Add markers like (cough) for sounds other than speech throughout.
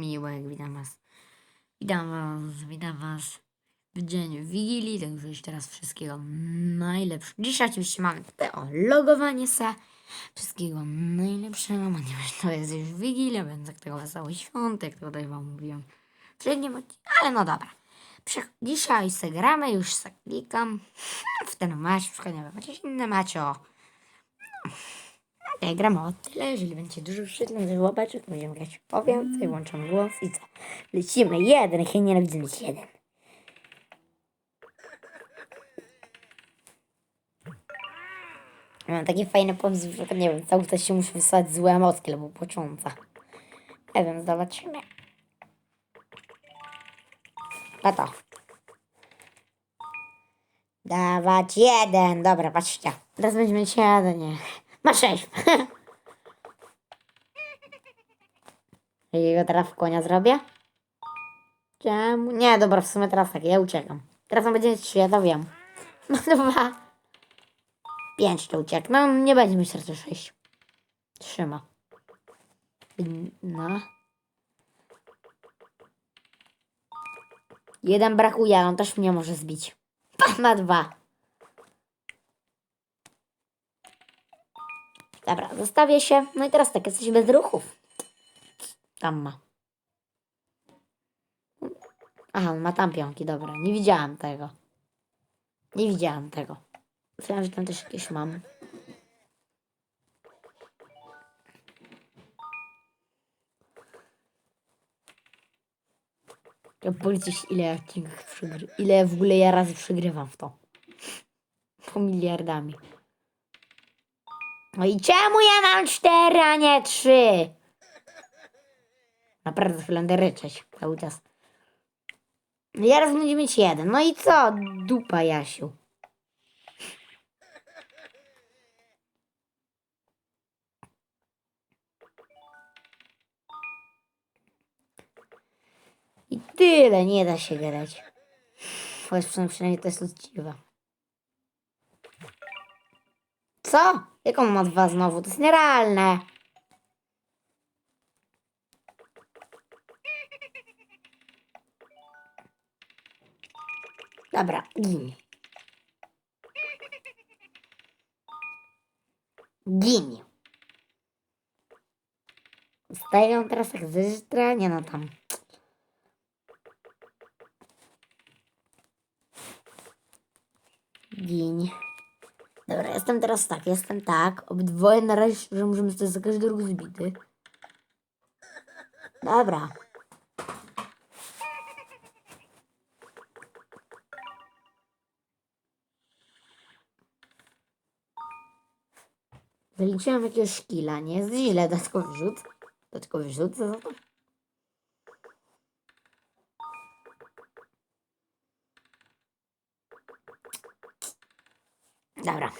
miłek, witam was. Witam was, witam was w dzień Wigilii, także już teraz wszystkiego najlepszego. Dzisiaj oczywiście mamy o logowanie se. Wszystkiego najlepszego, ponieważ to jest już Wigilia, więc tak tego wesoły świąt, jak tutaj wam mówiłem. w odcinku, ale no dobra. Dzisiaj se gramy, już se klikam (laughs) w ten mecz, przykładnie jakieś inne macie o ja gram o tyle, jeżeli będzie dużo wyświetleń, łapeczek, będziemy grać o więcej, włączam głos i co? Lecimy, jeden, ja nienawidzę mieć jeden. Mam taki fajny pomysł, że nie wiem, cały czas się muszę wysłać złe emocje albo płacząca. Nie wiem, zobaczymy. A to. Dawać jeden. Dobra, patrzcie. Teraz będziemy mieć jeden, nie. Ma sześć. (laughs) Jakiego teraz w konia zrobię? Czemu? Nie, dobra, w sumie teraz tak, ja uciekam. Teraz on będzie mieć trzy, ja to wiem. Ma (laughs) dwa. Pięć to uciekł. No, nie będzie mieć raczej sześć. Trzyma. No. Jeden brakuje, on też mnie może zbić. Ma dwa. Dobra, zostawię się. No i teraz tak, jesteś bez ruchów. Tam ma. Aha, on ma tam pionki, dobra. Nie widziałam tego. Nie widziałam tego. Myślałam, że tam też jakieś mam. Ja policzyć ile ja odcinków przygry... Ile w ogóle ja razy przegrywam w to. Po miliardami. No i czemu ja mam cztery, a nie trzy? Naprawdę chwilę ryczeć cały czas. Zaraz będzie mieć jeden. No i co? Dupa Jasiu. I tyle, nie da się grać. Choć przynajmniej to jest uczciwe. Co? Jak on ma dwa znowu? To jest nierealne. Dobra, gin. Gin. Stają teraz jak zystra, nie no tam. Gin. Dobra, jestem teraz tak, jestem tak. Obydwoje na razie, że możemy zostać za każdy ruch zbity. Dobra. Zaliczyłam jakiegoś szkila, nie jest źle, dodatkowy rzut. Dodatkowy rzut, za to? Dobra.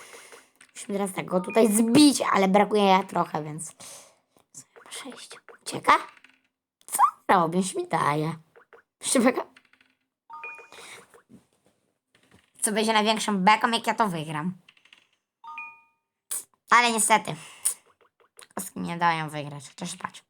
Musimy teraz tak go tutaj zbić, ale brakuje ja trochę, więc... Sześć. Ucieka? Co robię? Już mi daje. Szybko. Co będzie największą beką, jak ja to wygram. Ale niestety. Kostki nie dają wygrać. Chociaż patrz.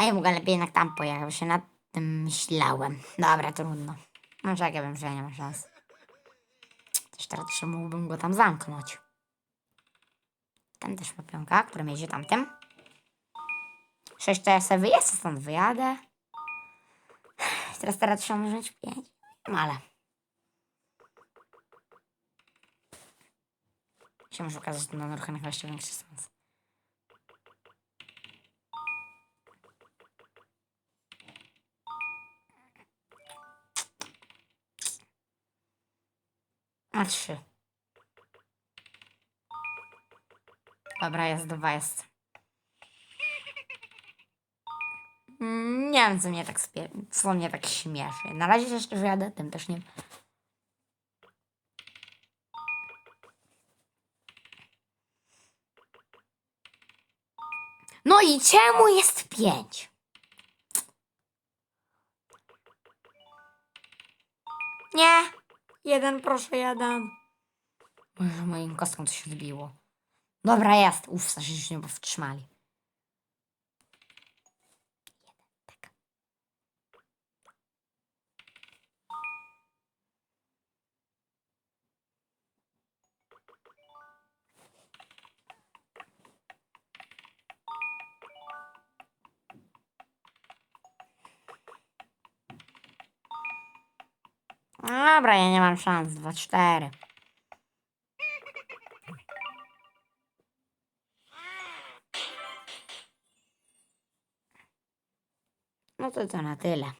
A ja mogę lepiej jednak tam pojechał się nad tym myślałem. Dobra, trudno. No jak ja wiem, że nie ma szans. Też teraz mógłbym go tam zamknąć. Ten też ma pionka, który jedzie tamtym. Sześć to ja sobie wyjadę, stąd wyjadę. Teraz teraz trzeba może mieć pięć. No ale. Się może okazać, że na ruchach jeszcze większy sens. A trzy. Dobra, jest dwa, jest. Nie wiem, co mnie tak co mnie tak śmieszy. Na razie jeszcze wyjadę, tym też nie. No i czemu jest pięć? Nie. Jeden, proszę, jeden. Boże, moim kostką się odbiło. Dobra, jest. Uff, się nie powstrzymali. Mam szans. Dwa, cztery. No to to na tyle.